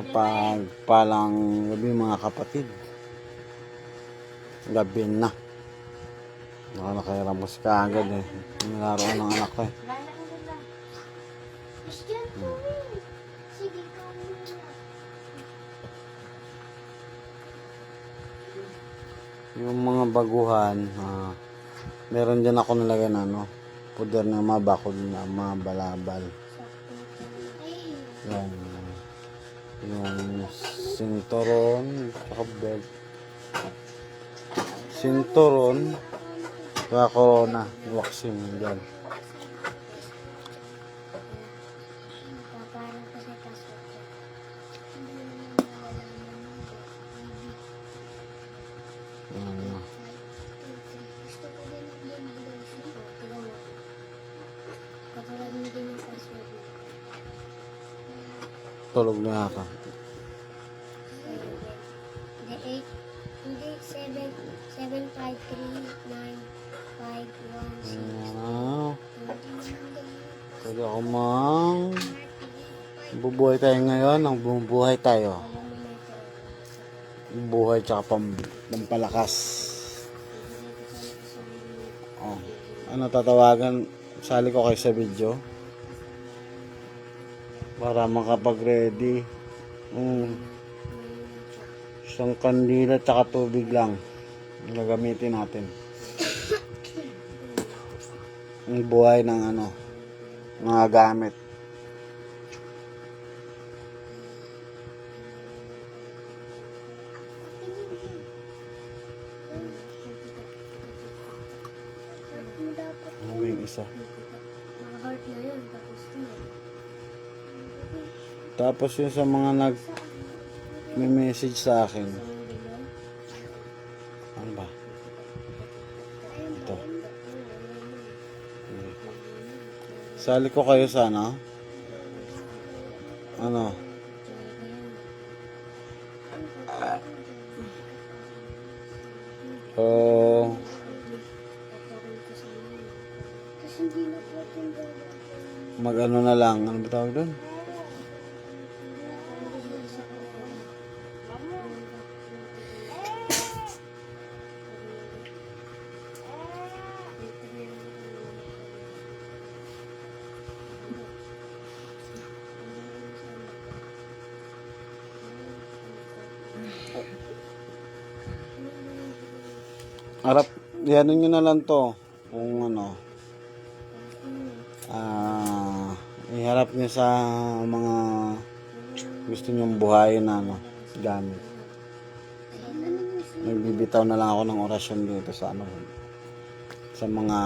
Mapagpalang gabi mga kapatid. Gabi na. Baka nakahiramos ka agad eh. Nilaroan ng anak ko eh. Yung mga baguhan, ah, meron dyan ako nilagay na ano, puder na mga bakod na mga balabal. Ay, Yan. Yung sinturon, tsaka belt. Sinturon, tsaka corona, waxing dyan. Tulog na yata. Hindi, 8, hindi, 7, 7, 5, 3, 9, 5, 1, 6. Pwede ako mang... Bubuhay tayo ngayon, ang bumubuhay tayo. Buhay tsaka pam, pampalakas. Oh. Ano tatawagan? Sali ko kayo sa video. Para makapag-ready. Mm. Isang kandila tsaka tubig lang. Ang gagamitin natin. Ang buhay ng ano, mga gamit. Ano isa? Naka-heart na yun, tapos na. Tapos yung sa mga nag may message sa akin. Ano ba? Ito. Sali ko kayo sa ano? Ano? Oh, mag ano na lang. Ano ba tawag doon? Harap, yan nyo na lang to. Kung ano. Ah, iharap nyo sa mga gusto nyong buhayin na ano, gamit. Nagbibitaw na lang ako ng orasyon dito sa ano sa mga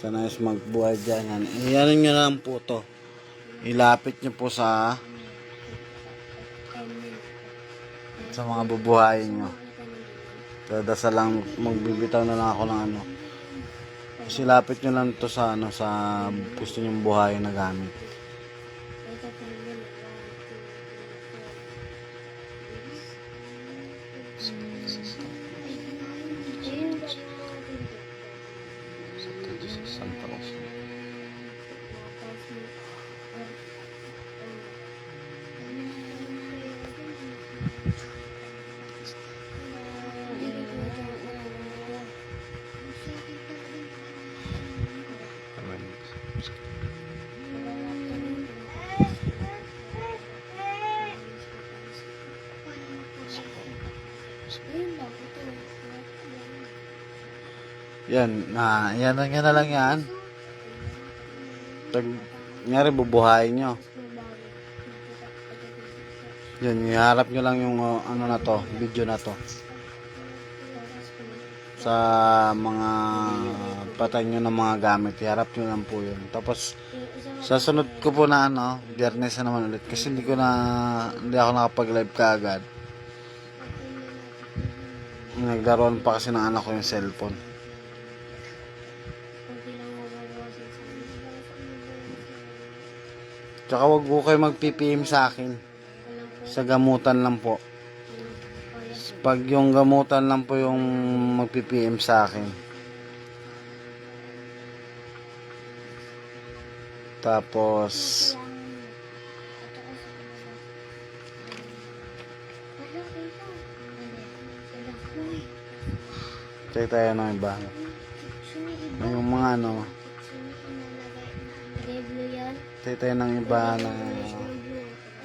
sa nais magbuhay dyan. Yan. Iyan nyo na lang po to. Ilapit nyo po sa sa mga bubuhayin nyo. Dadasa lang magbibitaw na lang ako ng ano. Silapit nyo lang to sa ano sa gusto nyong buhayin na gamit. Santa Rosa. Yan, na, yan yan na lang yan. Pag, ngari, bubuhayin nyo. Yan, iharap nyo lang yung uh, ano na to, video na to. Sa mga patay nyo ng mga gamit, iharap nyo lang po yun. Tapos, sa sunod ko po na ano, biyernes na naman ulit. Kasi hindi ko na, hindi ako nakapag-live kaagad. Naglaruan pa kasi ng anak ko yung cellphone. Tsaka wag po kayo mag-PPM sa akin. Sa gamutan lang po. Pag yung gamutan lang po yung mag-PPM sa akin. Tapos... Check tayo ng iba. Yung mga ano, yan? tay tayo ng iba na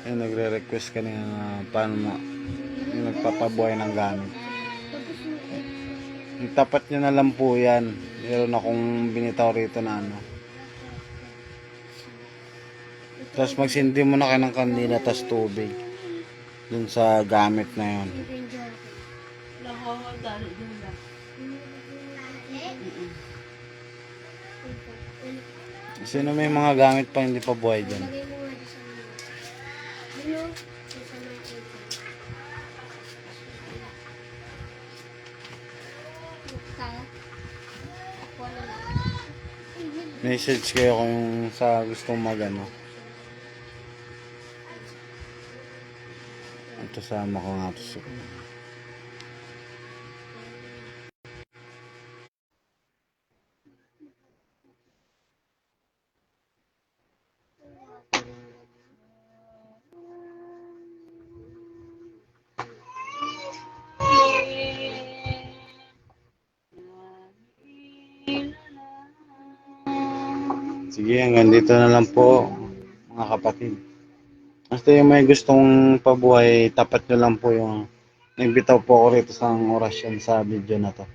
yung nagre-request kanina na paano mo yung nagpapabuhay ng gamit. Tapos may Yung tapat nyo na lang po yan. Meron akong binitaw rito na ano. Tapos magsindi mo na kayo ng kandila tas tubig. Dun sa gamit na yon. ranger. Sino may mga gamit pa hindi pa buhay dyan? Ito. Message kayo kung sa gustong magano. Ito sama ko nga to Sige, hanggang dito na lang po, mga kapatid. Basta yung may gustong pabuhay, tapat nyo lang po yung nagbitaw po ako rito sa orasyon sa video na to.